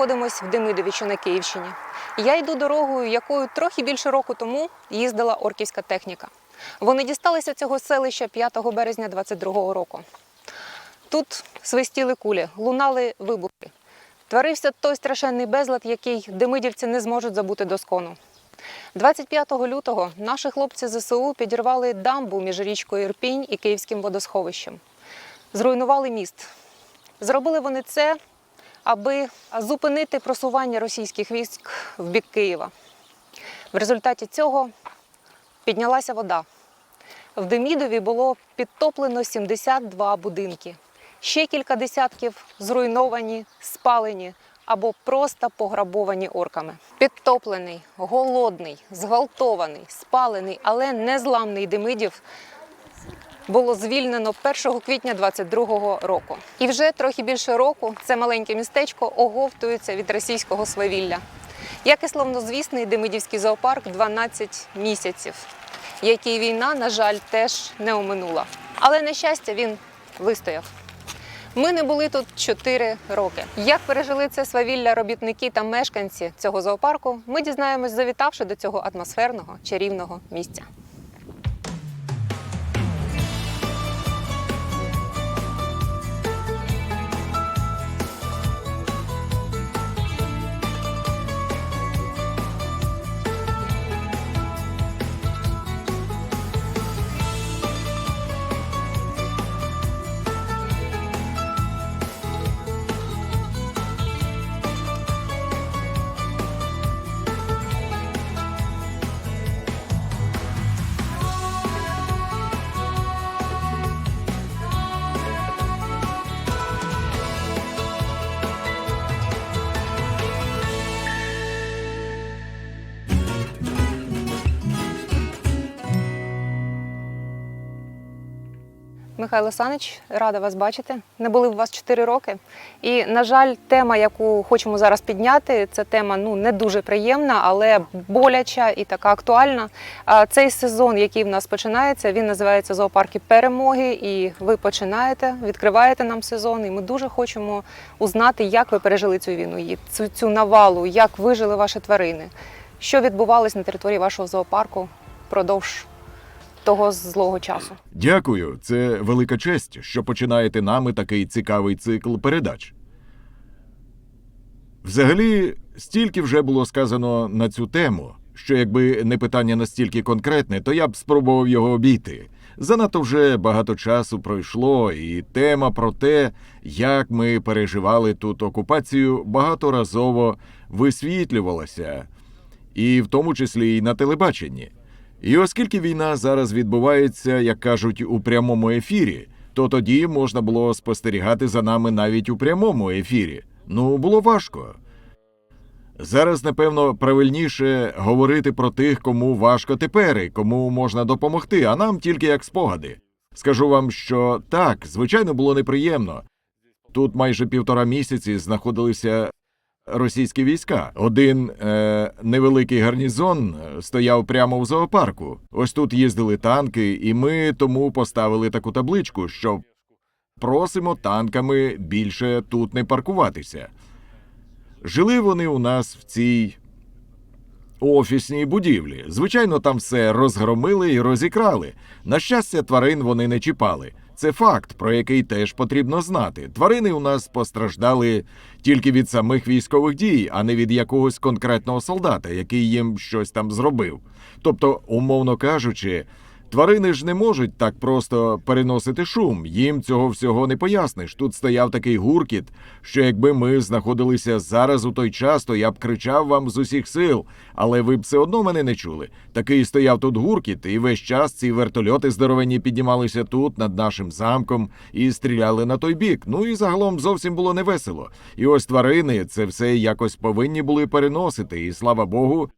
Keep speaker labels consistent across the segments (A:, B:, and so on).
A: Ми знаходимося в Демидові, що на Київщині. Я йду дорогою, якою трохи більше року тому їздила орківська техніка. Вони дісталися цього селища 5 березня 22-го року. Тут свистіли кулі, лунали вибухи. Творився той страшенний безлад, який демидівці не зможуть забути доскону. 25 лютого наші хлопці ЗСУ підірвали дамбу між річкою Ірпінь і Київським водосховищем. Зруйнували міст. Зробили вони це, аби зупинити просування російських військ в бік Києва. В результаті цього піднялася вода. В Демідові було підтоплено 72 будинки. Ще кілька десятків зруйновані, спалені або просто пограбовані орками. Підтоплений, голодний, зґвалтований, спалений, але незламний Демидів було звільнено 1 квітня 22-го року. І вже трохи більше року це маленьке містечко оговтується від російського свавілля. Як і славнозвісний Демидівський зоопарк 12 місяців, який війна, на жаль, теж не оминула. Але на щастя, він вистояв. Ми не були тут 4 роки. Як пережили це свавілля робітники та мешканці цього зоопарку, ми дізнаємось, завітавши до цього атмосферного чарівного місця. Михайло Санич, рада вас бачити. Не були в вас 4 роки. І, на жаль, тема, яку хочемо зараз підняти, це тема ну не дуже приємна, але боляча і така актуальна. А Цей сезон, який в нас починається, він називається Зоопарки перемоги. І ви починаєте, відкриваєте нам сезон. І ми дуже хочемо узнати, як ви пережили цю війну, цю, цю навалу, як вижили ваші тварини, що відбувалось на території вашого зоопарку впродовж того злого часу.
B: Дякую, це велика честь, що починаєте нами такий цікавий цикл передач. Взагалі, стільки вже було сказано на цю тему, що якби не питання настільки конкретне, то я б спробував його обійти. Занадто вже багато часу пройшло, і тема про те, як ми переживали тут окупацію, багаторазово висвітлювалася, і в тому числі і на телебаченні. І оскільки війна зараз відбувається, як кажуть, у прямому ефірі, то тоді можна було спостерігати за нами навіть у прямому ефірі. Ну, було важко. Зараз, напевно, правильніше говорити про тих, кому важко тепер і кому можна допомогти, а нам тільки як спогади. Скажу вам, що так, звичайно, було неприємно. Тут майже півтора місяці знаходилися російські війська. Один е, невеликий гарнізон е, стояв прямо в зоопарку. Ось тут їздили танки, і ми тому поставили таку табличку, що просимо танками більше тут не паркуватися. Жили вони у нас в цій офісній будівлі. Звичайно, там все розгромили і розікрали. На щастя, тварин вони не чіпали. Це факт, про який теж потрібно знати. Тварини у нас постраждали тільки від самих військових дій, а не від якогось конкретного солдата, який їм щось там зробив. Тобто, умовно кажучи, тварини ж не можуть так просто переносити шум. Їм цього всього не поясниш. Тут стояв такий гуркіт, що якби ми знаходилися зараз у той час, то я б кричав вам з усіх сил, але ви б все одно мене не чули. Такий стояв тут гуркіт, і весь час ці вертольоти здоровенні піднімалися тут над нашим замком і стріляли на той бік. Ну і загалом зовсім було невесело. І ось тварини це все якось повинні були переносити, і слава Богу,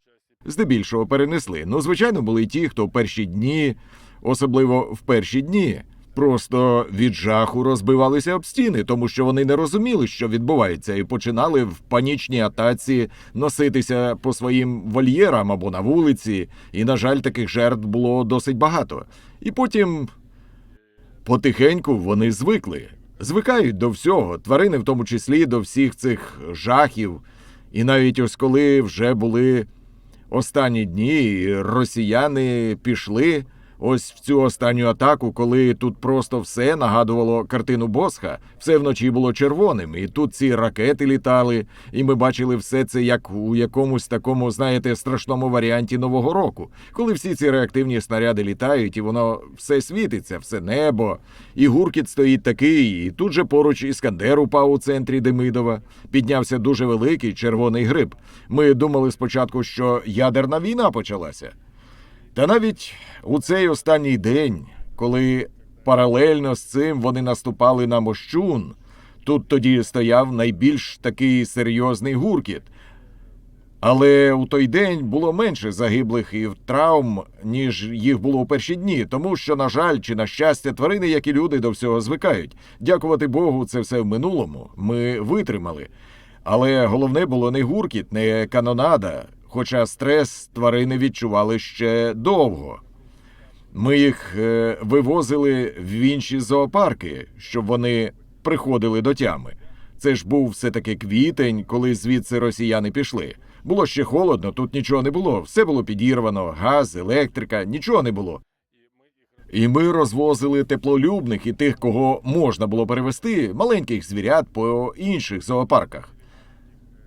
B: здебільшого перенесли. Ну, звичайно, були ті, хто в перші дні, особливо в перші дні, просто від жаху розбивалися об стіни, тому що вони не розуміли, що відбувається, і починали в панічній атаці носитися по своїм вольєрам або на вулиці. І, на жаль, таких жертв було досить багато. І потім потихеньку вони звикли. звикають до всього, тварини, в тому числі до всіх цих жахів. І навіть ось коли вже були останні дні, росіяни пішли ось в цю останню атаку, коли тут просто все нагадувало картину Босха, все вночі було червоним, і тут ці ракети літали, і ми бачили все це як у якомусь такому, знаєте, страшному варіанті Нового року, коли всі ці реактивні снаряди літають, і воно все світиться, все небо, і гуркіт стоїть такий, і тут же поруч іскандер упав у центрі Демидова. Піднявся дуже великий червоний гриб. Ми думали спочатку, що ядерна війна почалася. Та навіть у цей останній день, коли паралельно з цим вони наступали на мощун, тут тоді стояв найбільш такий серйозний гуркіт. Але у той день було менше загиблих і травм, ніж їх було у перші дні, тому що, на жаль, чи на щастя, тварини, як і люди, до всього звикають. Дякувати Богу, це все в минулому. Ми витримали. Але головне було не гуркіт, не канонада, хоча стрес тварини відчували ще довго. Ми їх е, вивозили в інші зоопарки, щоб вони приходили до тями. Це ж був все-таки квітень, коли звідси росіяни пішли. Було ще холодно, тут нічого не було. Все було підірвано, газ, електрика, нічого не було. І ми розвозили теплолюбних і тих, кого можна було перевести, маленьких звірят по інших зоопарках.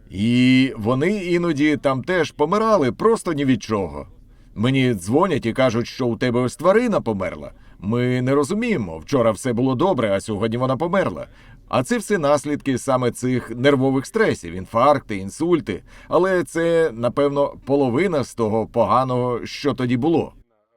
B: І вони іноді там теж помирали просто ні від чого. Мені дзвонять і кажуть, що у тебе ось тварина померла. Ми не розуміємо. Вчора все було добре, а сьогодні вона померла. А це все наслідки саме цих нервових стресів, інфаркти, інсульти. Але це, напевно, половина з того поганого, що тоді було.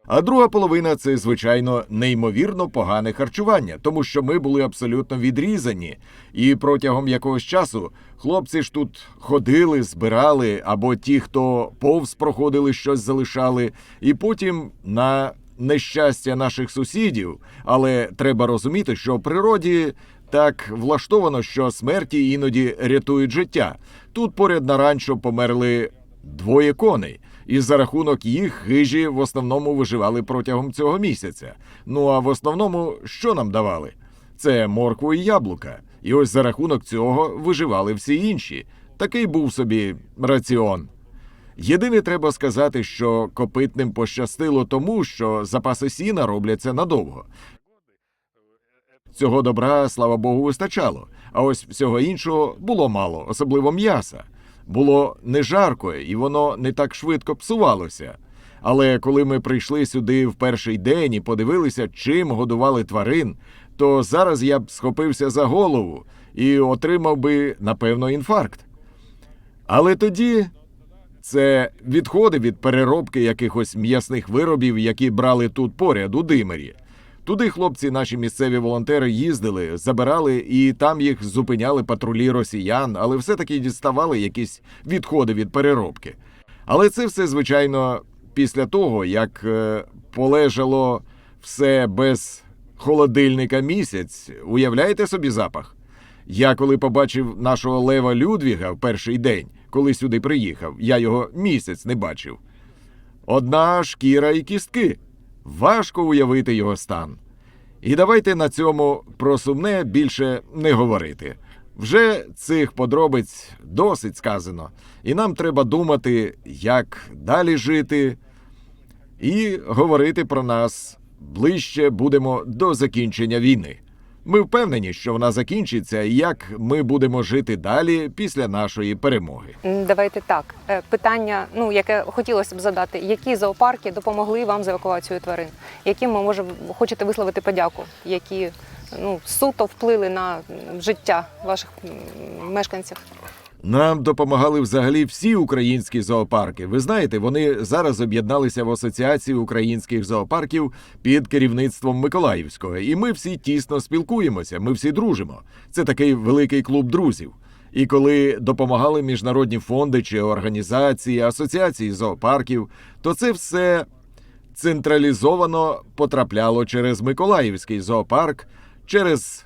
B: А друга половина це, звичайно, неймовірно погане харчування, тому що ми були абсолютно відрізані. І протягом якогось часу хлопці ж тут ходили, збирали, або ті, хто повз проходили, щось залишали, і потім на нещастя наших сусідів. Але треба розуміти, що в природі так влаштовано, що смерті іноді рятують життя. Тут поряд на ранчо померли двоє коней. І за рахунок їх хижі в основному виживали протягом цього місяця. Ну а в основному що нам давали? Це моркву і яблука. І ось за рахунок цього виживали всі інші. Такий був собі раціон. Єдине треба сказати, що копитним пощастило тому, що запаси сіна робляться надовго. Цього добра, слава Богу, вистачало. А ось всього іншого було мало, особливо м'яса. Було не жарко, і воно не так швидко псувалося. Але коли ми прийшли сюди в перший день і подивилися, чим годували тварин, то зараз я б схопився за голову і отримав би, напевно, інфаркт. Але тоді це відходи від переробки якихось м'ясних виробів, які брали тут поряд у димері. Туди хлопці, наші місцеві волонтери, їздили, забирали і там їх зупиняли патрулі росіян, але все-таки діставали якісь відходи від переробки. Але це все, звичайно, після того, як е, полежало все без холодильника місяць. Уявляєте собі запах? Я коли побачив нашого Лева Людвіга в перший день, коли сюди приїхав, я його місяць не бачив. Одна шкіра і кістки. Важко уявити його стан. І давайте на цьому про сумне більше не говорити. Вже цих подробиць досить сказано, і нам треба думати, як далі жити, і говорити про нас ближче будемо до закінчення війни. Ми впевнені, що вона закінчиться, і як ми будемо жити далі після нашої перемоги.
A: Давайте так. Е, Питання, ну яке хотілося б задати, які зоопарки допомогли вам з евакуацією тварин? Яким ми може хочете висловити подяку, які ну суто вплили на життя ваших мешканців?
B: Нам допомагали взагалі всі українські зоопарки. Ви знаєте, вони зараз об'єдналися в асоціацію українських зоопарків під керівництвом Миколаївського, і ми всі тісно спілкуємося. Ми всі дружимо. Це такий великий клуб друзів. І коли допомагали міжнародні фонди чи організації, асоціації зоопарків, то це все централізовано потрапляло через Миколаївський зоопарк, через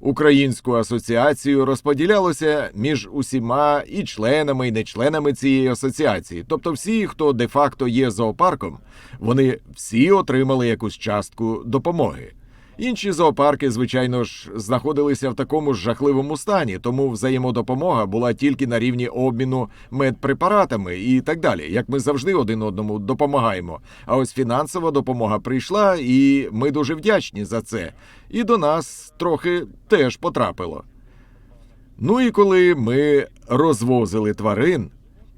B: Українську асоціацію розподілялося між усіма і членами, і нечленами цієї асоціації. Тобто, всі, хто де-факто є зоопарком, вони всі отримали якусь частку допомоги. Інші зоопарки, звичайно ж, знаходилися в такому ж жахливому стані, тому взаємодопомога була тільки на рівні обміну медпрепаратами і так далі. Як ми завжди один одному допомагаємо. А ось фінансова допомога прийшла, і ми дуже вдячні за це. І до нас трохи теж потрапило. Ну і коли ми розвозили тварин,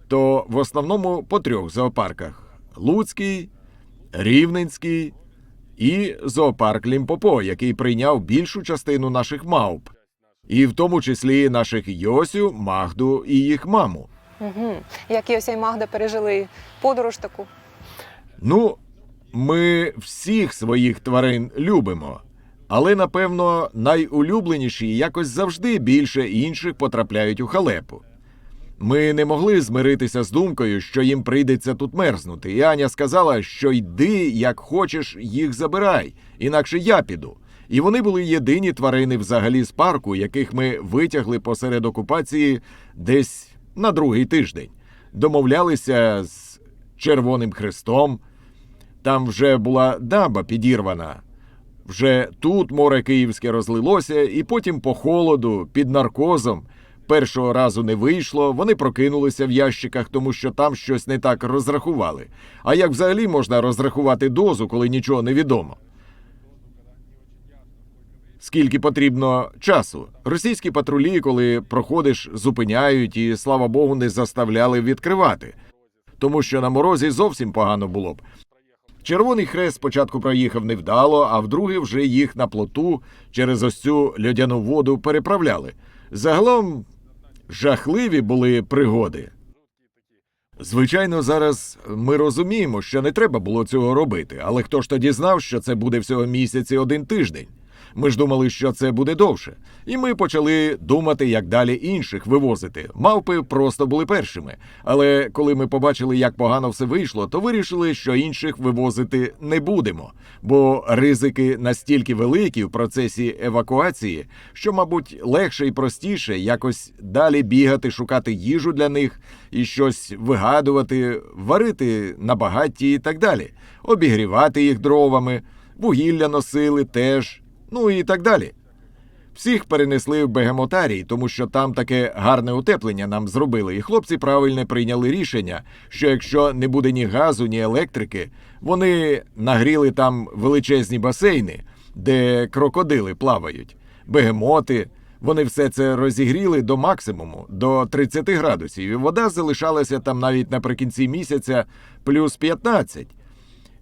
B: то в основному по трьох зоопарках: Луцький, Рівненський і зоопарк Лімпопо, який прийняв більшу частину наших мавп, і в тому числі наших Йосю, Магду і їх маму.
A: Угу. Як Йося і Магда пережили подорож таку.
B: Ну, ми всіх своїх тварин любимо, але напевно найулюбленіші якось завжди більше інших потрапляють у халепу. Ми не могли змиритися з думкою, що їм прийдеться тут мерзнути, і Аня сказала, що йди, як хочеш, їх забирай, інакше я піду. І вони були єдині тварини взагалі з парку, яких ми витягли посеред окупації десь на другий тиждень. Домовлялися з Червоним Хрестом. Там вже була дамба підірвана. Вже тут море київське розлилося, і потім по холоду, під наркозом. Першого разу не вийшло, вони прокинулися в ящиках, тому що там щось не так розрахували. А як взагалі можна розрахувати дозу, коли нічого не відомо? Скільки потрібно часу? Російські патрулі, коли проходиш, зупиняють і, слава Богу, не заставляли відкривати, тому що на морозі зовсім погано було б. Червоний хрест спочатку проїхав невдало, а вдруге вже їх на плоту через ось цю льодяну воду переправляли. Загалом жахливі були пригоди. Звичайно, зараз ми розуміємо, що не треба було цього робити, але хто ж тоді знав, що це буде всього місяць і один тиждень? Ми ж думали, що це буде довше, і ми почали думати, як далі інших вивозити. Мавпи просто були першими. Але коли ми побачили, як погано все вийшло, то вирішили, що інших вивозити не будемо, бо ризики настільки великі в процесі евакуації, що, мабуть, легше і простіше якось далі бігати, шукати їжу для них і щось вигадувати, варити на багатті і так далі, обігрівати їх дровами, вугілля носили теж, ну і так далі. Всіх перенесли в Бегемотарій, тому що там таке гарне утеплення нам зробили, і хлопці правильно прийняли рішення, що якщо не буде ні газу, ні електрики, вони нагріли там величезні басейни, де крокодили плавають, бегемоти. Вони все це розігріли до максимуму, до 30 градусів, і вода залишалася там навіть наприкінці місяця плюс 15.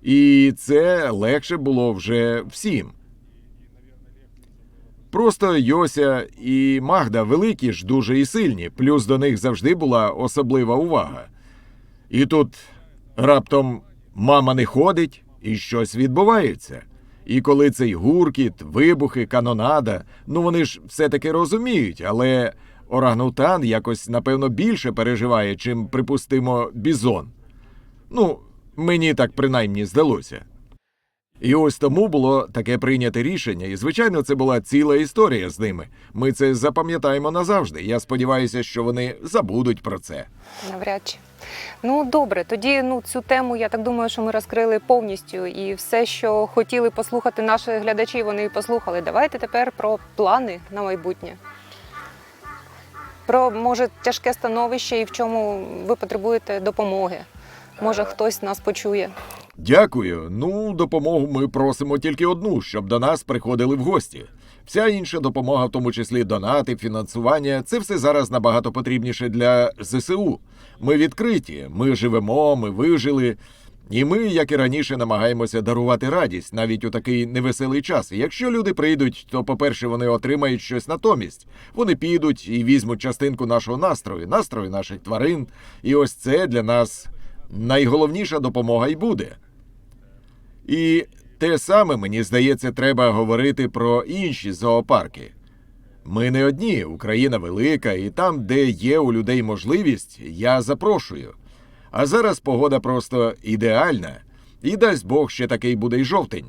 B: І це легше було вже всім. Просто Йося і Магда великі ж дуже і сильні, плюс до них завжди була особлива увага. І тут раптом мама не ходить і щось відбувається. І коли цей гуркіт, вибухи, канонада, ну вони ж все-таки розуміють, але орангутан якось, напевно, більше переживає, чим, припустимо, бізон. Ну, мені так принаймні здалося. І ось тому було таке прийняте рішення, і звичайно, це була ціла історія з ними. Ми це запам'ятаємо назавжди. Я сподіваюся, що вони забудуть про це.
A: Навряд чи. Ну добре, тоді ну цю тему я так думаю, що ми розкрили повністю, і все, що хотіли послухати наші глядачі, вони послухали. Давайте тепер про плани на майбутнє. Про може тяжке становище і в чому ви потребуєте допомоги. Може, хтось нас почує.
B: Дякую. Ну, допомогу ми просимо тільки одну, щоб до нас приходили в гості. Вся інша допомога, в тому числі донати, фінансування, це все зараз набагато потрібніше для ЗСУ. Ми відкриті, ми живемо, ми вижили. І ми, як і раніше, намагаємося дарувати радість навіть у такий невеселий час. Якщо люди прийдуть, то, по-перше, вони отримають щось натомість. Вони підуть і візьмуть частинку нашого настрою, настрою наших тварин. І ось це для нас найголовніша допомога й буде. І те саме, мені здається, треба говорити про інші зоопарки. Ми не одні, Україна велика, і там, де є у людей можливість, я запрошую. А зараз погода просто ідеальна, і дасть Бог ще такий буде й жовтень.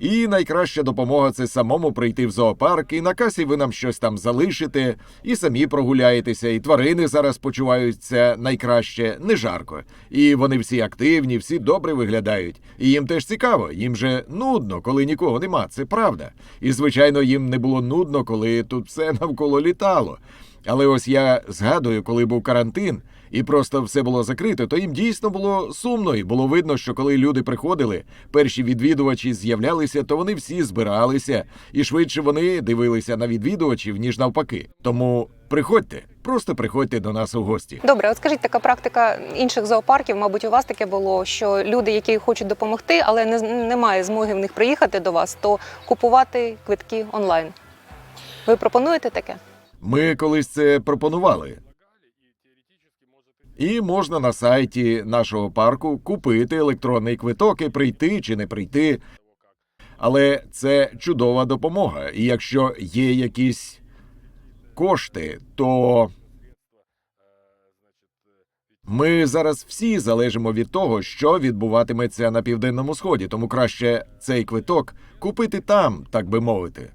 B: І найкраща допомога це самому прийти в зоопарк, і на касі ви нам щось там залишите, і самі прогуляєтеся, і тварини зараз почуваються найкраще, не жарко. І вони всі активні, всі добре виглядають. І їм теж цікаво, їм же нудно, коли нікого нема, це правда. І звичайно, їм не було нудно, коли тут все навколо літало. Але ось я згадую, коли був карантин, і просто все було закрите, то їм дійсно було сумно, і було видно, що коли люди приходили, перші відвідувачі з'являлися, то вони всі збиралися, і швидше вони дивилися на відвідувачів, ніж навпаки. Тому приходьте, просто приходьте до нас у гості.
A: Добре, от скажіть, така практика інших зоопарків, мабуть, у вас таке було, що люди, які хочуть допомогти, але не немає змоги в них приїхати до вас, то купувати квитки онлайн. Ви пропонуєте таке?
B: Ми колись це пропонували. І можна на сайті нашого парку купити електронний квиток і прийти чи не прийти. Але це чудова допомога. І якщо є якісь кошти, то ми зараз всі залежимо від того, що відбуватиметься на південному сході, тому краще цей квиток купити там, так би мовити.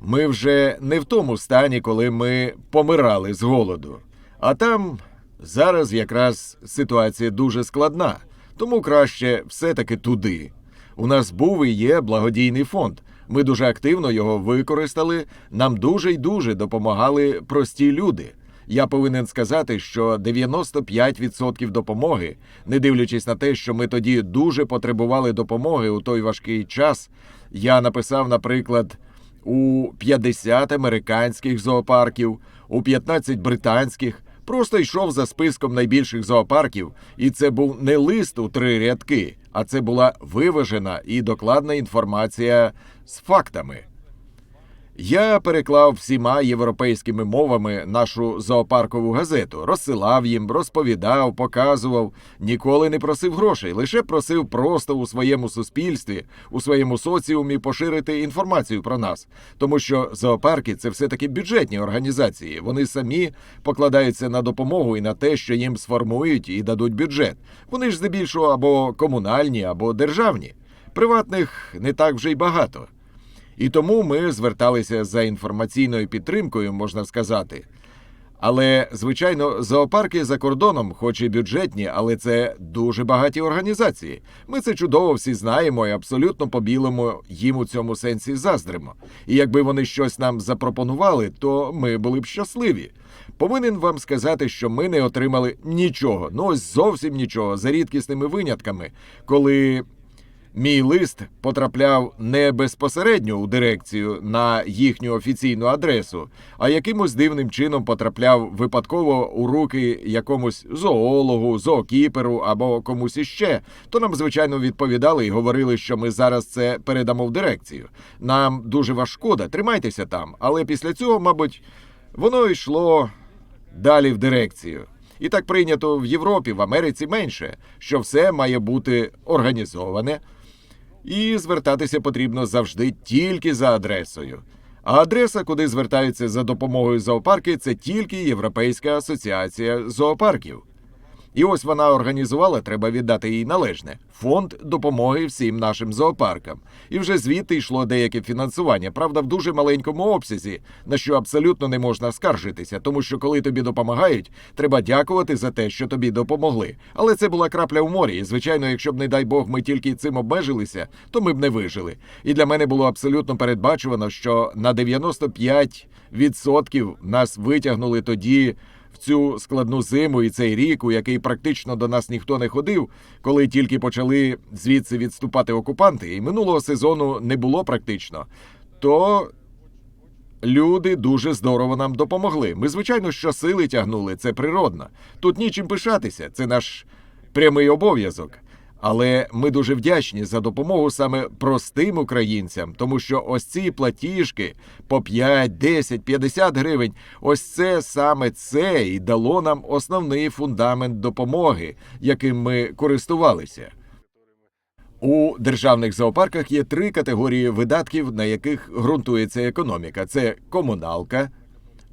B: Ми вже не в тому стані, коли ми помирали з голоду. А там зараз якраз ситуація дуже складна, тому краще все-таки туди. У нас був і є благодійний фонд. Ми дуже активно його використали. Нам дуже й дуже допомагали прості люди. Я повинен сказати, що 95% допомоги, не дивлячись на те, що ми тоді дуже потребували допомоги у той важкий час, я написав, наприклад, у 50 американських зоопарків, у 15 британських. Просто йшов за списком найбільших зоопарків, і це був не лист у три рядки, а це була виважена і докладна інформація з фактами. Я переклав всіма європейськими мовами нашу зоопаркову газету, розсилав їм, розповідав, показував, ніколи не просив грошей, лише просив просто у своєму суспільстві, у своєму соціумі поширити інформацію про нас, тому що зоопарки це все таки бюджетні організації. Вони самі покладаються на допомогу і на те, що їм сформують і дадуть бюджет. Вони ж здебільшого або комунальні, або державні. Приватних не так вже й багато. І тому ми зверталися за інформаційною підтримкою, можна сказати. Але, звичайно, зоопарки за кордоном, хоч і бюджетні, але це дуже багаті організації. Ми це чудово всі знаємо і абсолютно по-білому їм у цьому сенсі заздримо. І якби вони щось нам запропонували, то ми були б щасливі. Повинен вам сказати, що ми не отримали нічого, ну ось зовсім нічого, за рідкісними винятками, коли Мій лист потрапляв не безпосередньо у дирекцію на їхню офіційну адресу, а якимось дивним чином потрапляв випадково у руки якомусь зоологу, зоокіперу або комусь іще. То нам, звичайно, відповідали і говорили, що ми зараз це передамо в дирекцію. Нам дуже вас шкода, тримайтеся там. Але після цього, мабуть, воно йшло далі в дирекцію. І так прийнято в Європі, в Америці менше, що все має бути організоване. І звертатися потрібно завжди тільки за адресою. А адреса, куди звертаються за допомогою зоопарки, це тільки Європейська асоціація зоопарків. І ось вона організувала, треба віддати їй належне фонд допомоги всім нашим зоопаркам. І вже звідти йшло деяке фінансування, правда, в дуже маленькому обсязі, на що абсолютно не можна скаржитися, тому що коли тобі допомагають, треба дякувати за те, що тобі допомогли. Але це була крапля в морі. І звичайно, якщо б, не дай Бог, ми тільки цим обмежилися, то ми б не вижили. І для мене було абсолютно передбачувано, що на 95% нас витягнули тоді цю складну зиму і цей рік, у який практично до нас ніхто не ходив, коли тільки почали звідси відступати окупанти, і минулого сезону не було практично, то люди дуже здорово нам допомогли. Ми, звичайно, що сили тягнули, це природно. Тут нічим пишатися, це наш прямий обов'язок. Але ми дуже вдячні за допомогу саме простим українцям, тому що ось ці платіжки по 5, 10, 50 гривень, ось це саме це і дало нам основний фундамент допомоги, яким ми користувалися. У державних зоопарках є три категорії видатків, на яких ґрунтується економіка: це комуналка,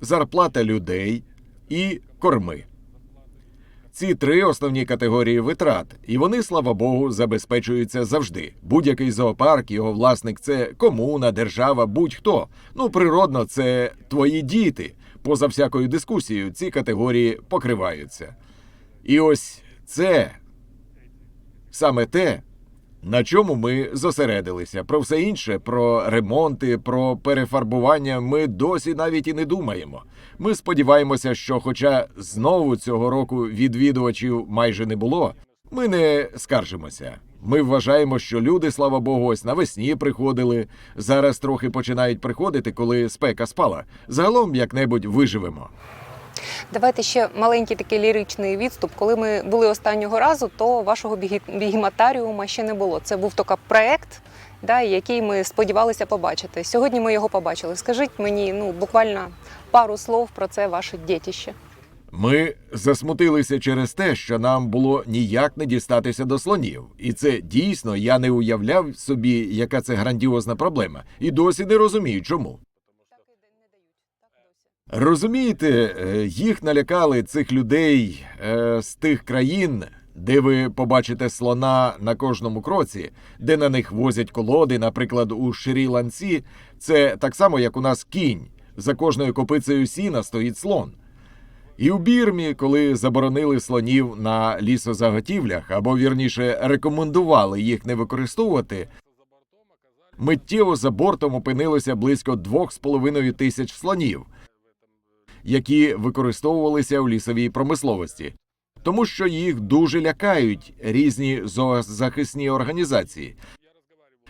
B: зарплата людей і корми. Ці три основні категорії витрат, і вони, слава Богу, забезпечуються завжди. Будь-який зоопарк, його власник це комуна, держава, будь-хто. Ну, природно, це твої діти. Поза всякою дискусією, ці категорії покриваються. І ось це саме те, на чому ми зосередилися. Про все інше, про ремонти, про перефарбування ми досі навіть і не думаємо. Ми сподіваємося, що, хоча знову цього року відвідувачів майже не було, ми не скаржимося. Ми вважаємо, що люди, слава Богу, ось навесні приходили. Зараз трохи починають приходити, коли спека спала. Загалом як-небудь виживемо.
A: Давайте ще маленький такий ліричний відступ. Коли ми були останнього разу, то вашого бігі- бігематаріума ще не було. Це був тільки проект, да, який ми сподівалися побачити. Сьогодні ми його побачили. Скажіть мені, ну буквально пару слов про це ваше дітище.
B: Ми засмутилися через те, що нам було ніяк не дістатися до слонів, і це дійсно я не уявляв собі, яка це грандіозна проблема, і досі не розумію, чому. Розумієте, е, їх налякали цих людей е, з тих країн, де ви побачите слона на кожному кроці, де на них возять колоди, наприклад, у Шрі-Ланці, це так само, як у нас кінь. За кожною копицею сіна стоїть слон. І у Бірмі, коли заборонили слонів на лісозаготівлях, або вірніше рекомендували їх не використовувати, миттєво за бортом опинилося близько 2,5 тисяч слонів, які використовувалися в лісовій промисловості, тому що їх дуже лякають різні зоозахисні організації.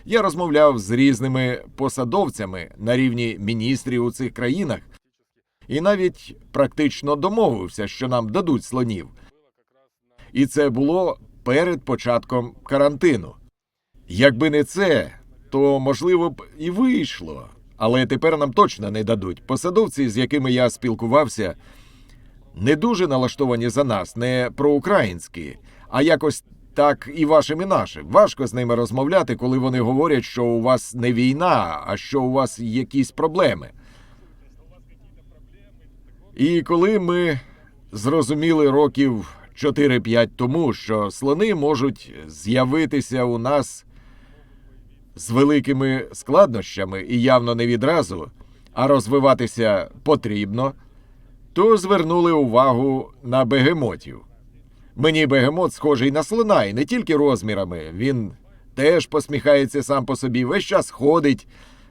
B: Я розмовляв з різними посадовцями на рівні міністрів у цих країнах, і навіть практично домовився, що нам дадуть слонів. І це було перед початком карантину. Якби не це, то можливо б і вийшло. Але тепер нам точно не дадуть. Посадовці, з якими я спілкувався, не дуже налаштовані за нас, не проукраїнські, а якось так і вашим, і нашим. Важко з ними розмовляти, коли вони говорять, що у вас не війна, а що у вас якісь проблеми. І коли ми зрозуміли років 4-5 тому, що слони можуть з'явитися у нас з великими складнощами і явно не відразу, а розвиватися потрібно, то звернули увагу на бегемотів. Мені бегемот схожий на слона, і не тільки розмірами. Він теж посміхається сам по собі, весь час ходить.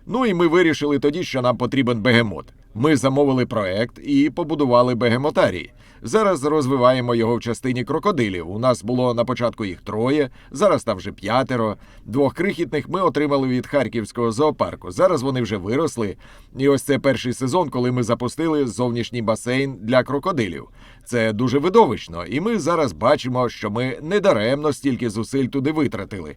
B: Ну і ми вирішили тоді, що нам потрібен бегемот. Ми замовили проект і побудували бегемотарій. Зараз розвиваємо його в частині крокодилів. У нас було на початку їх троє, зараз там вже п'ятеро. Двох крихітних ми отримали від харківського зоопарку. Зараз вони вже виросли. І ось це перший сезон, коли ми запустили зовнішній басейн для крокодилів. Це дуже видовищно, і ми зараз бачимо, що ми недаремно стільки зусиль туди витратили.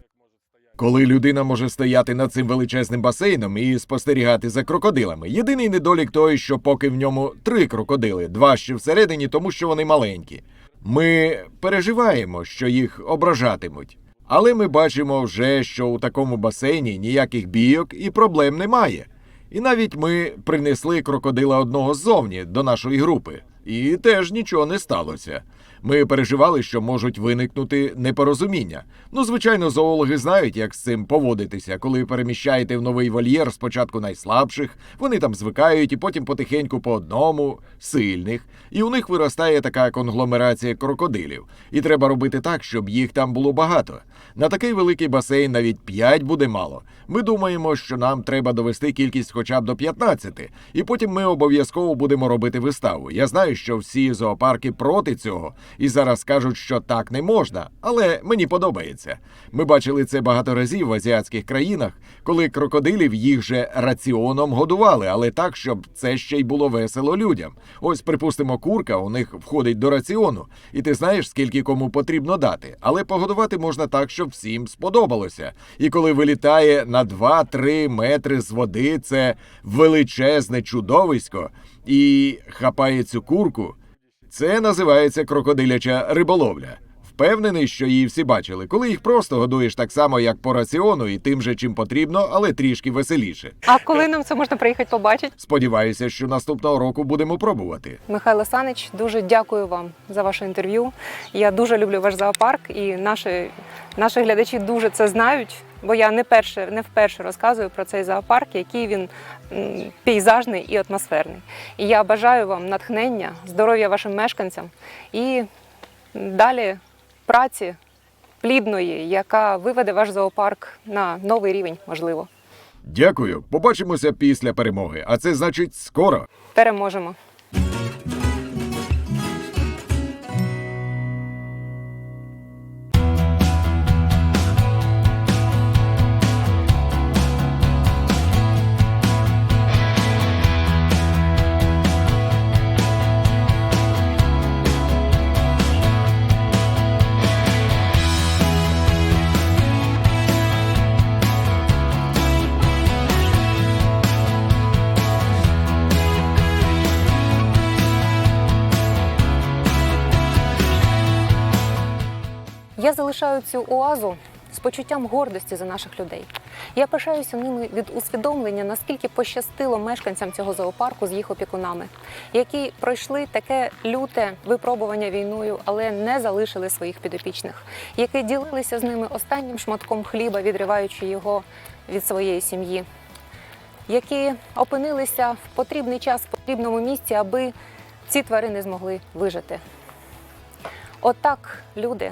B: Коли людина може стояти над цим величезним басейном і спостерігати за крокодилами. Єдиний недолік той, що поки в ньому три крокодили, два ще всередині, тому що вони маленькі. Ми переживаємо, що їх ображатимуть. Але ми бачимо вже, що у такому басейні ніяких бійок і проблем немає. І навіть ми принесли крокодила одного ззовні до нашої групи, і теж нічого не сталося. Ми переживали, що можуть виникнути непорозуміння. Ну, звичайно, зоологи знають, як з цим поводитися. Коли переміщаєте в новий вольєр спочатку найслабших, вони там звикають, і потім потихеньку по одному сильних. І у них виростає така конгломерація крокодилів. І треба робити так, щоб їх там було багато. На такий великий басейн навіть 5 буде мало. Ми думаємо, що нам треба довести кількість хоча б до 15, і потім ми обов'язково будемо робити виставу. Я знаю, що всі зоопарки проти цього і зараз кажуть, що так не можна, але мені подобається. Ми бачили це багато разів в азіатських країнах, коли крокодилів їх же раціоном годували, але так, щоб це ще й було весело людям. Ось, припустимо, курка у них входить до раціону, і ти знаєш, скільки кому потрібно дати. Але погодувати можна так, щоб всім сподобалося. І коли вилітає на 2-3 метри з води, це величезне чудовисько і хапає цю курку. Це називається крокодиляча риболовля. Впевнений, що її всі бачили, коли їх просто годуєш так само, як по раціону, і тим же, чим потрібно, але трішки веселіше.
A: А коли нам це можна приїхати побачити?
B: Сподіваюся, що наступного року будемо пробувати.
A: Михайло Санич, дуже дякую вам за ваше інтерв'ю. Я дуже люблю ваш зоопарк, і наші, наші глядачі дуже це знають. Бо я не перше, не вперше розказую про цей зоопарк, який він пейзажний і атмосферний. І я бажаю вам натхнення, здоров'я вашим мешканцям і далі праці плідної, яка виведе ваш зоопарк на новий рівень, можливо.
B: Дякую, побачимося після перемоги. А це значить скоро.
A: Переможемо. Я залишаю цю оазу з почуттям гордості за наших людей. Я пишаюся ними від усвідомлення, наскільки пощастило мешканцям цього зоопарку з їх опікунами, які пройшли таке люте випробування війною, але не залишили своїх підопічних, які ділилися з ними останнім шматком хліба, відриваючи його від своєї сім'ї, які опинилися в потрібний час в потрібному місці, аби ці тварини змогли вижити. Отак люди,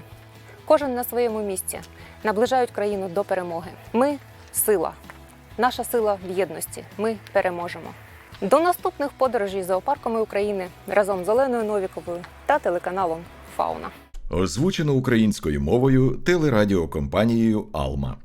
A: кожен на своєму місці, наближають країну до перемоги. Ми сила, наша сила в єдності. Ми переможемо. До наступних подорожей зоопарками України разом з Оленою Новіковою та телеканалом Фауна.
B: Озвучено українською мовою телерадіокомпанією Алма.